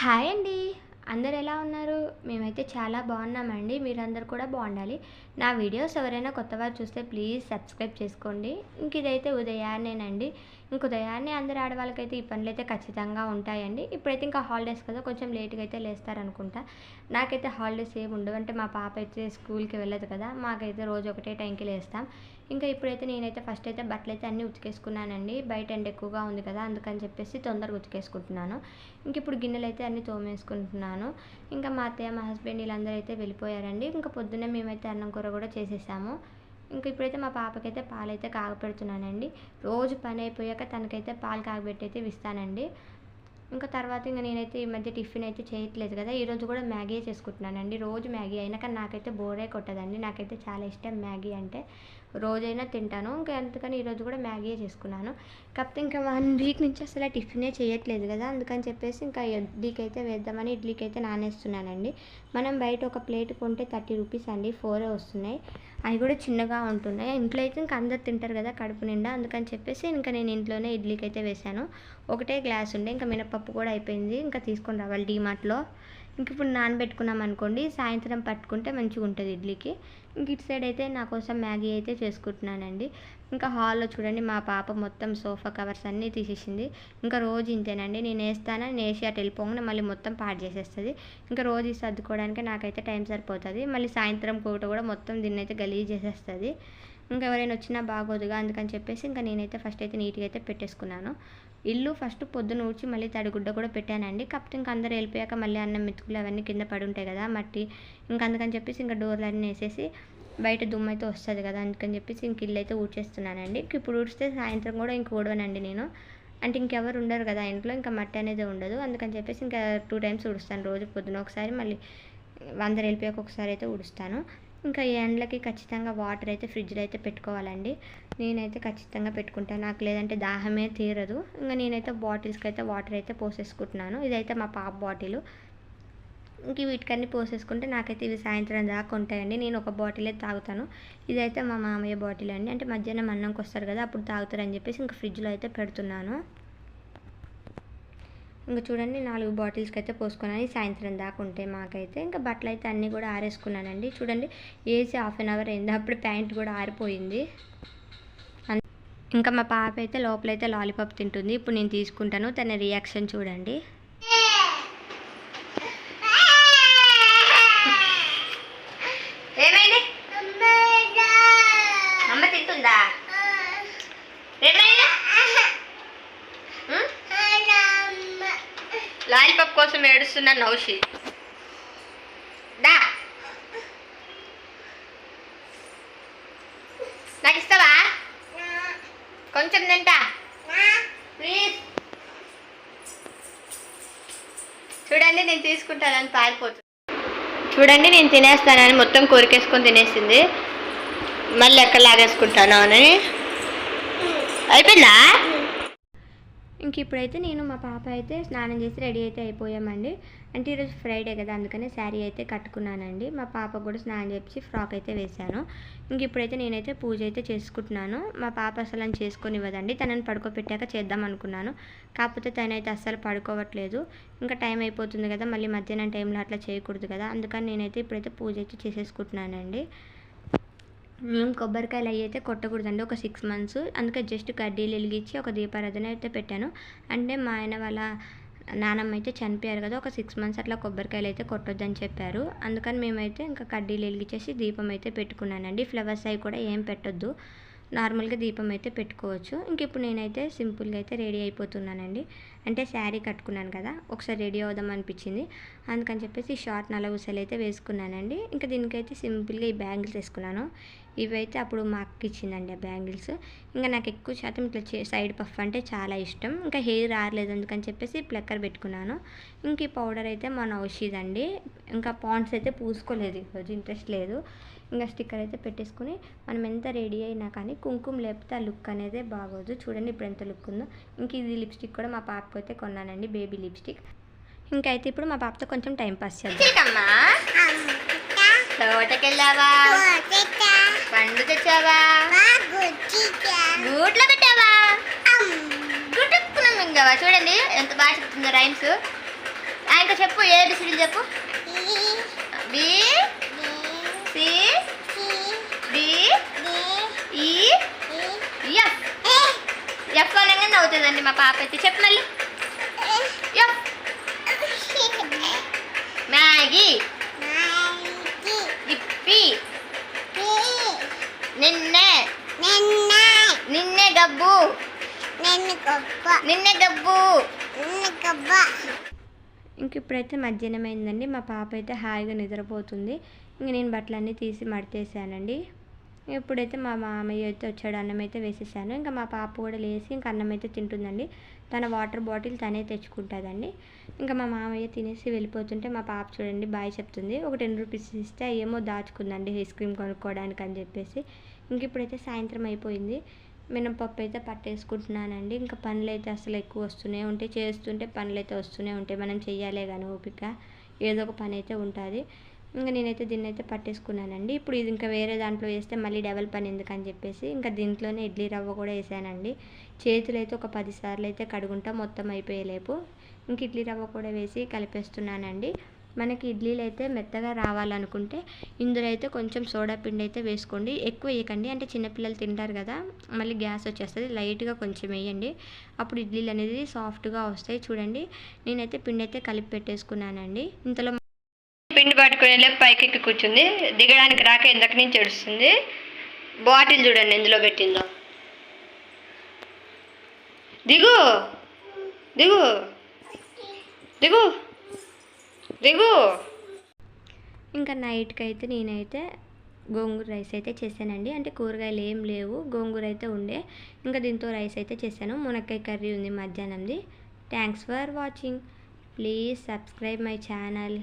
Hi అండి. అందరు ఎలా ఉన్నారు? మేమైతే చాలా బాగున్నామండి. మీరందరూ కూడా బాగుండాలి. నా వీడియోస్ ఎవరైనా కొత్తవారు చూస్తే ప్లీజ్ సబ్స్క్రైబ్ చేసుకోండి. ఇంక ఇదైతే ఉదయాన్నేనండి. ఇంక ఉదయాన్నే అందరు ఆడవాళ్ళకైతే ఈ పనులు అయితే ఖచ్చితంగా ఉంటాయండి. ఇప్పుడైతే ఇంకా హాలిడేస్ కదా కొంచెం లేట్గా అయితే లేస్తారనుకుంటా. నాకైతే హాలిడేస్ ఏమి ఉండవు. అంటే మా పాప అయితే స్కూల్కి వెళ్ళదు కదా మాకైతే రోజు ఒకటే టైంకి లేస్తాం. ఇంకా ఇప్పుడైతే నేనైతే ఫస్ట్ అయితే బట్టలు అయితే అన్నీ ఉతికేసుకున్నానండి. బయట ఎండ ఎక్కువగా ఉంది కదా అందుకని చెప్పేసి తొందరగా ఉతికేసుకుంటున్నాను. ఇంక ఇప్పుడు గిన్నెలు అయితే అన్నీ తోమేసుకుంటున్నాను. ఇంకా మా అత్తయ్య మా హస్బెండ్ వీళ్ళందరూ అయితే వెళ్ళిపోయారండి. ఇంకా పొద్దున్నే మేమైతే అన్నం కూర కూడా చేసేసాము. ఇంకా ఇప్పుడైతే మా పాపకైతే పాలైతే కాగపెడుతున్నానండి. రోజు పని అయిపోయాక తనకైతే పాలు కాగబెట్టి అయితే ఇస్తానండి. ఇంకా తర్వాత ఇంకా నేనైతే ఈ మధ్య టిఫిన్ అయితే చేయట్లేదు కదా ఈరోజు కూడా మ్యాగీ చేసుకుంటున్నానండి. రోజు మ్యాగీ అయినా కానీ నాకైతే బోరే కొట్టదండి. నాకైతే చాలా ఇష్టం మ్యాగీ అంటే. రోజైనా తింటాను. ఇంకా అందుకని ఈరోజు కూడా మ్యాగీ చేసుకున్నాను. కాకపోతే ఇంకా వన్ వీక్ నుంచి అసలు టిఫినే చేయట్లేదు కదా. అందుకని చెప్పేసి ఇంకా ఇడ్లీకి అయితే వేద్దామని ఇడ్లీకి అయితే నానేస్తున్నానండి. మనం బయట ఒక ప్లేట్ కొంటే థర్టీ రూపీస్ అండి. ఫోరే వస్తున్నాయి. అవి కూడా చిన్నగా ఉంటున్నాయి. ఇంట్లో అయితే ఇంకా అందరు తింటారు కదా కడుపు నిండా. అందుకని చెప్పేసి ఇంకా నేను ఇంట్లోనే ఇడ్లీకి అయితే వేశాను. ఒకటే గ్లాస్ ఉండే ఇంకా మినపప్పు కూడా అయిపోయింది. ఇంకా తీసుకొని రావాలి డీమార్ట్లో. ఇంక ఇప్పుడు నానబెట్టుకున్నాం అనుకోండి సాయంత్రం పట్టుకుంటే మంచిగా ఉంటుంది ఇడ్లీకి. ఇంక ఇటు సైడ్ అయితే నా కోసం మ్యాగీ అయితే చేసుకుంటున్నానండి. ఇంకా హాల్లో చూడండి మా పాప మొత్తం సోఫా కవర్స్ అన్నీ తీసేసింది. ఇంకా రోజు ఇంతేనండి నేను వేస్తాను నేను వేసి అటు వెళ్ళిపోగానే మళ్ళీ మొత్తం పాడు చేసేస్తుంది. ఇంకా రోజు సర్దుకోవడానికి నాకైతే టైం సరిపోతుంది. మళ్ళీ సాయంత్రం పూట కూడా మొత్తం దీన్ని అయితే గలీజ్ చేసేస్తుంది. ఇంకా ఎవరైనా వచ్చినా బాగోదుగా అందుకని చెప్పేసి ఇంకా నేనైతే ఫస్ట్ అయితే నీట్గా అయితే పెట్టేసుకున్నాను. ఇల్లు ఫస్ట్ పొద్దున ఊడ్చి మళ్ళీ తడిగుడ్డ కూడా పెట్టానండి. కాకపోతే ఇంక అందరూ వెళ్ళిపోయాక మళ్ళీ అన్నం మెతుకులు అవన్నీ కింద పడి ఉంటాయి కదా మట్టి. ఇంకా అందుకని చెప్పేసి ఇంకా డోర్లు అన్నీ వేసేసి బయట దుమ్ము అయితే వస్తుంది కదా అందుకని చెప్పేసి ఇంక ఇల్లు అయితే ఊడ్చేస్తున్నానండి. ఇంక ఇప్పుడు ఊడిస్తే సాయంత్రం కూడా ఇంక ఊడవనండి నేను. అంటే ఇంకెవరు ఉండరు కదా ఇంట్లో ఇంకా మట్టి అనేది ఉండదు. అందుకని చెప్పేసి ఇంకా టూ టైమ్స్ ఊడుస్తాను రోజు పొద్దున ఒకసారి మళ్ళీ అందరు వెళ్ళిపోయాక ఒకసారి అయితే ఊడుస్తాను. ఇంకా ఈ ఎండలకి ఖచ్చితంగా వాటర్ అయితే ఫ్రిడ్జ్లో అయితే పెట్టుకోవాలండి. నేనైతే ఖచ్చితంగా పెట్టుకుంటాను. నాకు లేదంటే దాహమే తీరదు. ఇంకా నేనైతే బాటిల్స్కి అయితే వాటర్ అయితే పోసేసుకుంటున్నాను. ఇదైతే మా పాప బాటిల్. ఇంక వీటికన్నీ పోసేసుకుంటే నాకైతే ఇవి సాయంత్రం దాకా ఉంటాయండి. నేను ఒక బాటిలే తాగుతాను. ఇదైతే మా మామయ్య బాటిల్ అండి అంటే మధ్యాహ్నం అన్నంకి వస్తారు కదా అప్పుడు తాగుతారని చెప్పేసి ఇంకా ఫ్రిడ్జ్లో అయితే పెడుతున్నాను. ఇంకా చూడండి నాలుగు బాటిల్స్కి అయితే పోసుకున్నాను సాయంత్రం దాకా ఉంటాయి మాకైతే. ఇంకా బట్టలు అయితే అన్నీ కూడా ఆరేసుకున్నానండి. చూడండి ఏసీ హాఫ్ అన్ అవర్ అయింది. అప్పుడు ప్యాంట్ కూడా ఆరిపోయింది. అన్- ఇంకా మా పాప అయితే లోపలైతే లాలీపాప్ తింటుంది. ఇప్పుడు నేను తీసుకుంటాను. తన రియాక్షన్ చూడండి ఏమైంది అమ్మ తింటుందా ఏమైంది లాలీపాప్ కోసం ఏడుస్తున్నా నౌషి. దా. నాకు ఇస్తావా? కొంచెం తింటా. ప్లీజ్. చూడండి నేను తీసుకుంటానని పారిపోతుంది చూడండి నేను తినేస్తానని మొత్తం కొరికేసుకొని తినేసింది. మళ్ళీ ఎక్కడ లాగేసుకుంటాను అని. అయిపోయిందా? ఇంక ఇప్పుడైతే నేను మా పాప అయితే స్నానం చేసి రెడీ అయితే అయిపోయామండి. అంటే ఈరోజు ఫ్రైడే కదా అందుకని శారీ అయితే కట్టుకున్నానండి. మా పాప కూడా స్నానం చేసి ఫ్రాక్ అయితే వేశాను. ఇంక ఇప్పుడైతే నేనైతే పూజ అయితే చేసుకుంటున్నాను. మా పాప అసలు అని చేసుకొని ఇవ్వదండి తనని పడుకోబెట్టాక చేద్దాం అనుకున్నాను. కాకపోతే తనైతే అస్సలు పడుకోవట్లేదు. ఇంకా టైం అయిపోతుంది కదా మళ్ళీ మధ్యాహ్నం టైంలో అట్లా చేయకూడదు కదా. అందుకని నేనైతే ఇప్పుడైతే పూజ అయితే చేసేసుకుంటున్నానండి. మేము కొబ్బరికాయలు అవి అయితే కొట్టకూడదండి. ఒక సిక్స్ మంత్స్ అందుకే జస్ట్ కడ్డీలు వెలిగించి ఒక దీపారాధన అయితే పెట్టాను. అంటే మా ఆయన వాళ్ళ నానమ్మ అయితే చనిపోయారు కదా ఒక సిక్స్ మంత్స్ అట్లా కొబ్బరికాయలు అయితే కొట్టొద్దని చెప్పారు. అందుకని మేమైతే ఇంకా కడ్డీలు వెలిగించేసి దీపం అయితే పెట్టుకున్నానండి. ఫ్లవర్స్ అవి కూడా ఏం పెట్టొద్దు. నార్మల్గా దీపం అయితే పెట్టుకోవచ్చు. ఇంక ఇప్పుడు నేనైతే సింపుల్గా అయితే రెడీ అయిపోతున్నానండి. అంటే శారీ కట్టుకున్నాను కదా ఒకసారి రెడీ అవుదాం అనిపించింది. అందుకని చెప్పేసి షార్ట్ నలగుసలు అయితే వేసుకున్నానండి. ఇంకా దీనికైతే సింపుల్గా ఈ బ్యాంగిల్స్ వేసుకున్నాను. ఇవైతే అప్పుడు మా అక్క ఇచ్చిందండి ఆ బ్యాంగిల్స్. ఇంకా నాకు ఎక్కువ శాతం ఇట్లా చే- సైడ్ పఫ్ అంటే చాలా ఇష్టం. ఇంకా హెయిర్ రాలేదు అందుకని చెప్పేసి ప్లక్కర్ పెట్టుకున్నాను. ఇంక ఈ పౌడర్ అయితే మా నౌషిదండి. ఇంకా పాండ్స్ అయితే పూసుకోలేదు. ఈరోజు ఇంట్రెస్ట్ లేదు. ఇంకా స్టిక్కర్ అయితే పెట్టేసుకుని మనం ఎంత రెడీ అయినా కానీ కుంకుమ లేకపోతే ఆ లుక్ అనేది బాగోదు. చూడండి ఇప్పుడు ఎంత లుక్ ఉందో. ఇంక ఇది లిప్స్టిక్ కూడా మా పాపకు అయితే కొన్నానండి బేబీ లిప్స్టిక్. ఇంకా అయితే ఇప్పుడు మా పాపతో కొంచెం టైం పాస్ చేద్దాం. తోటకెళ్ళావా? పండు తెచ్చావా? గూట్లో పెట్టావా? గుట్టుకున్నాం చూడండి ఎంత బాగా చెప్తుందో రైమ్స్. ఇంకా చెప్పు ఏబిసిడీలు చెప్పు? బీ అవుతుందండి మా పాప అయితే? చెప్పు మళ్ళీ. మ్యాగీ. ఇప్పి నిన్నే. నిన్నే గబ్బు. నిన్నే గబ్బు. ఇంక ఇప్పుడైతే మధ్యాహ్నం అయిందండి. మా పాప అయితే హాయిగా నిద్రపోతుంది. ఇంక నేను బట్టలన్నీ తీసి మడతేసానండి. ఇప్పుడైతే మా మామయ్య అయితే వచ్చాడు అన్నం అయితే వేసేసాను. ఇంకా మా పాప కూడా లేచి ఇంకా అన్నం అయితే తింటుందండి. తన వాటర్ బాటిల్ తనే తెచ్చుకుంటుందండి. ఇంకా మా మామయ్య తినేసి వెళ్ళిపోతుంటే మా పాప చూడండి బాయ్ చెప్తుంది. ఒక టెన్ రూపీస్ ఇస్తే ఏమో దాచుకుందండి ఐస్ క్రీమ్ కొనుక్కోవడానికి అని చెప్పేసి. ఇంక ఇప్పుడైతే సాయంత్రం అయిపోయింది. మినపప్పు అయితే పట్టేసుకుంటున్నానండి. ఇంకా పనులు అయితే అసలు ఎక్కువ వస్తూనే ఉంటాయి. చేస్తుంటే పనులు అయితే వస్తూనే ఉంటాయి. మనం చెయ్యాలే కానీ ఓపిక. ఏదో ఒక పని అయితే ఉంటుంది. ఇంకా నేనైతే దీన్ని అయితే పట్టేసుకున్నానండి. ఇప్పుడు ఇది ఇంకా వేరే దాంట్లో వేస్తే మళ్ళీ డబల్ పని ఎందుకని చెప్పేసి ఇంకా దీంట్లోనే ఇడ్లీ రవ్వ కూడా వేసానండి. చేతులు అయితే ఒక పదిసార్లు అయితే కడుగుంటా మొత్తం అయిపోయేలేపు ఇంక ఇడ్లీ రవ్వ కూడా వేసి కలిపేస్తున్నానండి. మనకి ఇడ్లీలు అయితే మెత్తగా రావాలనుకుంటే ఇందులో అయితే కొంచెం సోడా పిండి అయితే వేసుకోండి. ఎక్కువ వేయకండి. అంటే చిన్నపిల్లలు తింటారు కదా మళ్ళీ గ్యాస్ వచ్చేస్తుంది. లైట్గా కొంచెం వేయండి. అప్పుడు ఇడ్లీలు అనేది సాఫ్ట్గా వస్తాయి. చూడండి. నేనైతే పిండి అయితే కలిపి పెట్టేసుకున్నానండి. ఇంతలో పిండి పట్టుకునే లేపు పైకి ఎక్కి కూర్చుంది. దిగడానికి రాక ఇందక నుంచి ఏడుస్తుంది. బాటిల్ చూడండి ఎందులో పెట్టిందో. దిగు. దిగు. దిగు. దిగు. ఇంకా నైట్కి అయితే నేనైతే గోంగూర రైస్ అయితే చేశానండి. అంటే కూరగాయలు ఏం లేవు. గోంగూర అయితే ఉండే. ఇంకా దీంతో రైస్ అయితే చేశాను. మునక్కాయ కర్రీ ఉంది మధ్యాహ్నంది. Thanks for watching please subscribe my channel